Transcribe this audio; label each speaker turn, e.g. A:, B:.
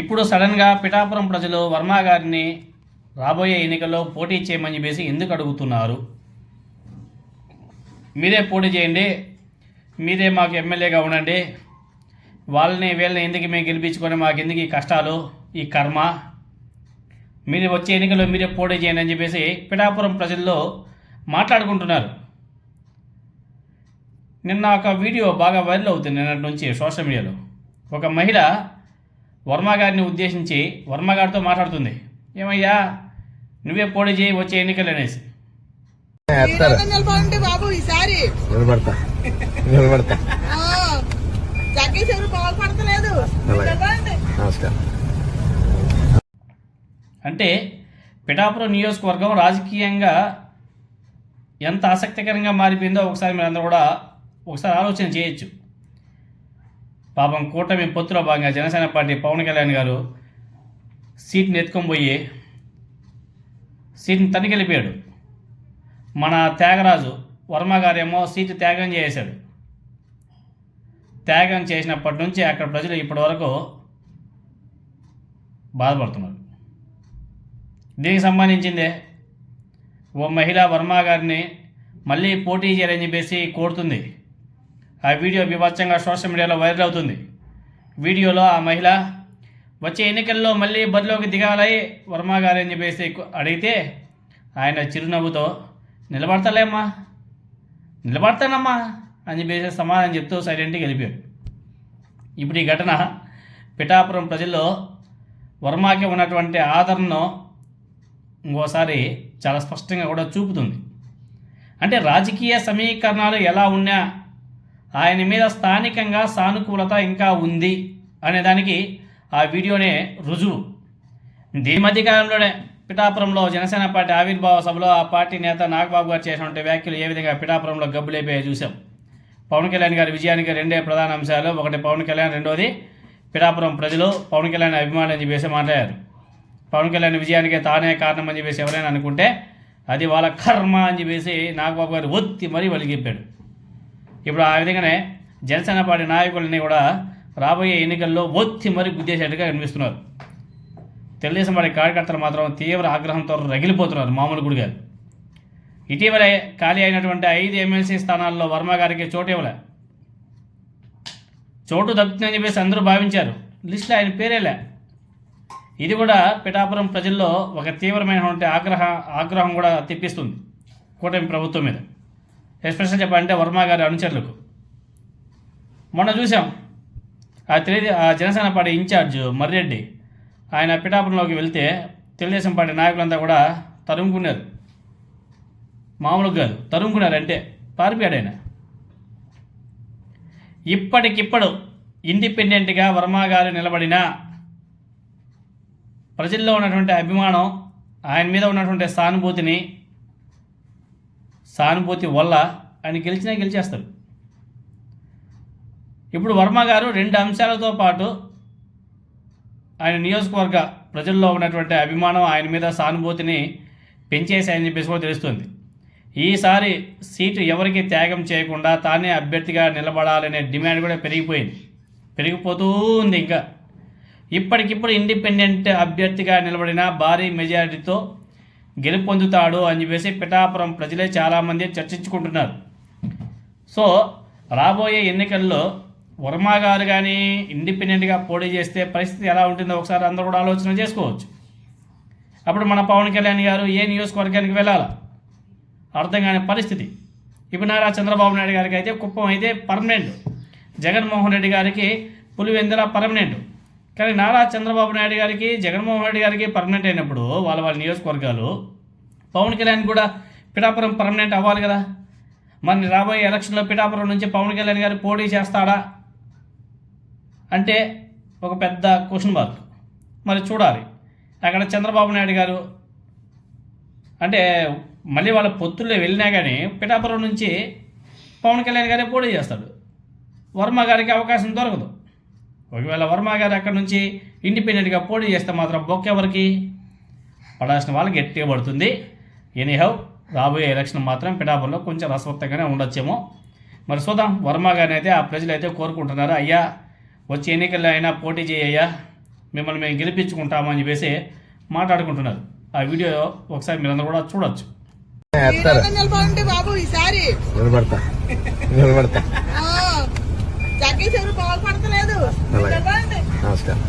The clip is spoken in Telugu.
A: ఇప్పుడు సడన్గా పిఠాపురం ప్రజలు వర్మ గారిని రాబోయే ఎన్నికల్లో పోటీ చేయమని చెప్పేసి ఎందుకు అడుగుతున్నారు? మీరే పోటీ చేయండి. మీరే మాకు ఎమ్మెల్యేగా ఉండండి. వాళ్ళని వీళ్ళని ఎందుకు మేము గెలిపించుకొని మాకు ఎందుకు ఈ కష్టాలు ఈ కర్మ? మీరు వచ్చే ఎన్నికల్లో మీరే పోటీ చేయండి అని చెప్పేసి పిఠాపురం ప్రజల్లో మాట్లాడుకుంటున్నారు. నిన్న ఒక వీడియో బాగా వైరల్ అవుతుంది నిన్నటి నుంచి సోషల్ మీడియాలో. ఒక మహిళ వర్మ గారిని ఉద్దేశించి వర్మ గారితో మాట్లాడుతుంది. ఏమయ్యా? నువ్వే పోటీ చేయి వచ్చే ఎన్నికలు అనేసి.
B: బాబు ఈసారి.
C: నిలబడతా. నిలబడతా.
A: అంటే పిఠాపురం నియోజకవర్గం రాజకీయంగా ఎంత ఆసక్తికరంగా మారిపోయిందో ఒకసారి మీరు అందరూ కూడా ఒకసారి ఆలోచన చేయొచ్చు. పాపం కూటమి పొత్తులో భాగంగా జనసేన పార్టీ పవన్ కళ్యాణ్ గారు సీట్ని ఎత్తుకొని పోయి సీట్ని తనికెళ్ళిపోయాడు మన త్యాగరాజు వర్మ గారేమో సీటు త్యాగం చేశాడు. త్యాగం చేసినప్పటి నుంచి అక్కడ ప్రజలు ఇప్పటి వరకు బాధపడుతున్నారు. దీనికి సంబంధించిందే ఓ మహిళ వర్మ గారిని మళ్ళీ పోటీ చేయాలని చెప్పేసి కోరుతుంది. ఆ వీడియో బీభత్సంగా సోషల్ మీడియాలో వైరల్ అవుతుంది. వీడియోలో ఆ మహిళ వచ్చే ఎన్నికల్లో మళ్ళీ బరిలోకి దిగాలి వర్మ గారు అని చెప్పేసి అడిగితే ఆయన చిరునవ్వుతో నిలబడతలేమ్మా నిలబడతానమ్మా అని చెప్పేసి సమాధానం చెప్తూ సైలెంట్గా వెళ్ళిపోయాడు. ఇప్పుడు ఈ ఘటన పిఠాపురం ప్రజల్లో వర్మకి ఉన్నటువంటి ఆదరణను ఇంకోసారి చాలా స్పష్టంగా కూడా చూపుతుంది. అంటే రాజకీయ సమీకరణాలు ఎలా ఉన్నా ఆయన మీద స్థానికంగా సానుకూలత ఇంకా ఉంది అనే దానికి ఆ వీడియోనే రుజువు. దీని మధ్య కాలంలోనే పిఠాపురంలో జనసేన పార్టీ ఆవిర్భావ సభలో ఆ పార్టీ నేత నాగబాబు గారు చేసినటువంటి వ్యాఖ్యలు ఏ విధంగా పిఠాపురంలో గబ్బులేపాయో చూసాం పవన్ కళ్యాణ్ గారి విజయానికి రెండే ప్రధాన అంశాలు ఒకటి పవన్ కళ్యాణ్ రెండోది పిఠాపురం ప్రజలు. పవన్ కళ్యాణ్ అభిమానులు అని చెప్పేసి మాట్లాడారు. పవన్ కళ్యాణ్ విజయానికి తానే కారణం అని చెప్పేసి ఎవరైనా అనుకుంటే అది వాళ్ళ కర్మ అని చెప్పేసి నాగబాబు గారు ఒత్తి మరీ వలిగిప్పాడు. ఇప్పుడు ఆ విధంగానే జనసేన పార్టీ నాయకులని కూడా రాబోయే ఎన్నికల్లో ఒత్తి మరీ గుద్దేసేట్టుగా కనిపిస్తున్నారు. తెలుగుదేశం పార్టీ కార్యకర్తలు మాత్రం తీవ్ర ఆగ్రహంతో రగిలిపోతున్నారు మామూలు గుడి కాదు ఇటీవలే ఖాళీ అయినటువంటి ఐదు ఎమ్మెల్సీ స్థానాల్లో వర్మ గారికి చోటు ఇవ్వలే. చోటు దక్కుతుందని చెప్పేసి అందరూ భావించారు. లిస్టులో ఆయన పేరేలే. ఇది కూడా పిఠాపురం ప్రజల్లో ఒక తీవ్రమైనటువంటి ఆగ్రహ ఆగ్రహం కూడా తెప్పిస్తుంది కూటమి ప్రభుత్వం మీద. ఎస్పెషల్ చెప్పాలంటే వర్మ గారి అనుచరులకు. మొన్న చూసాం ఆ తెలియదు ఆ జనసేన పార్టీ ఇన్ఛార్జ్ మర్రెడ్డి ఆయన పిఠాపురంలోకి వెళ్తే తెలుగుదేశం పార్టీ నాయకులంతా కూడా తరుముకున్నారు. మామూలుగా కాదు తరుముకున్నారు అంటే పారిపోయాడు ఆయన ఇప్పటికిప్పుడు ఇండిపెండెంట్గా వర్మ గారు నిలబడిన ప్రజల్లో ఉన్నటువంటి అభిమానం ఆయన మీద ఉన్నటువంటి సానుభూతిని సానుభూతి వల్ల ఆయన గెలిచినా గెలిచేస్తారు. ఇప్పుడు వర్మ గారు రెండు అంశాలతో పాటు ఆయన నియోజకవర్గ ప్రజల్లో ఉన్నటువంటి అభిమానం ఆయన మీద సానుభూతిని పెంచేశాయని చెప్పేసి కూడా తెలుస్తుంది. ఈసారి సీటు ఎవరికి త్యాగం చేయకుండా తానే అభ్యర్థిగా నిలబడాలనే డిమాండ్ కూడా పెరిగిపోయింది. పెరిగిపోతూ ఉంది ఇంకా. ఇప్పటికిప్పుడు ఇండిపెండెంట్ అభ్యర్థిగా నిలబడిన భారీ మెజారిటీతో గెలుపొందుతాడు అని చెప్పేసి పిఠాపురం ప్రజలే చాలామంది చర్చించుకుంటున్నారు. సో రాబోయే ఎన్నికల్లో వర్మ గారు కానీ ఇండిపెండెంట్గా పోటీ చేస్తే పరిస్థితి ఎలా ఉంటుందో ఒకసారి అందరూ కూడా ఆలోచన చేసుకోవచ్చు. అప్పుడు మన పవన్ కళ్యాణ్ గారు ఏ నియోజకవర్గానికి వెళ్ళాలా? అర్థం కాని పరిస్థితి. ఇప్పుడు నారా చంద్రబాబు నాయుడు గారికి అయితే కుప్పం అయితే పర్మనెంట్. జగన్మోహన్ రెడ్డి గారికి పులివెందుల పర్మనెంట్. కానీ నారా చంద్రబాబు నాయుడు గారికి జగన్మోహన్ రెడ్డి గారికి పర్మనెంట్ అయినప్పుడు వాళ్ళ వాళ్ళ నియోజకవర్గాలు పవన్ కళ్యాణ్ కూడా పిఠాపురం పర్మనెంట్ అవ్వాలి కదా. మరి రాబోయే ఎలక్షన్లో పిఠాపురం నుంచి పవన్ కళ్యాణ్ గారు పోటీ చేస్తాడా? అంటే ఒక పెద్ద క్వశ్చన్ మార్క్ మరి చూడాలి. అక్కడ చంద్రబాబు నాయుడు గారు అంటే మళ్ళీ వాళ్ళ పొత్తుల్లో వెళ్ళినా కానీ పిఠాపురం నుంచి పవన్ కళ్యాణ్ గారే పోటీ చేస్తాడు. వర్మ గారికి అవకాశం దొరకదు. ఒకవేళ వర్మ గారు అక్కడ నుంచి ఇండిపెండెంట్గా పోటీ చేస్తే మాత్రం బొక్క ఎవరికి? పడాల్సిన వాళ్ళకి గట్టిగా పడుతుంది. ఎనీహౌ రాబోయే ఎలక్షన్ మాత్రం పిఠాపురంలో కొంచెం రసవత్తగానే ఉండొచ్చేమో. మరి చూద్దాం వర్మ గారిని అయితే ఆ ప్రజలు అయితే కోరుకుంటున్నారు? అయ్యా వచ్చే ఎన్నికల్లో అయినా పోటీ చేయయ్యా మిమ్మల్ని మేము గెలిపించుకుంటామని చెప్పేసి మాట్లాడుకుంటున్నారు. ఆ వీడియో ఒకసారి మీరందరూ కూడా చూడొచ్చు.
C: నిలబడతా. నిలబడతా. అలాగే.
B: నిలబడండి
C: నమస్కారం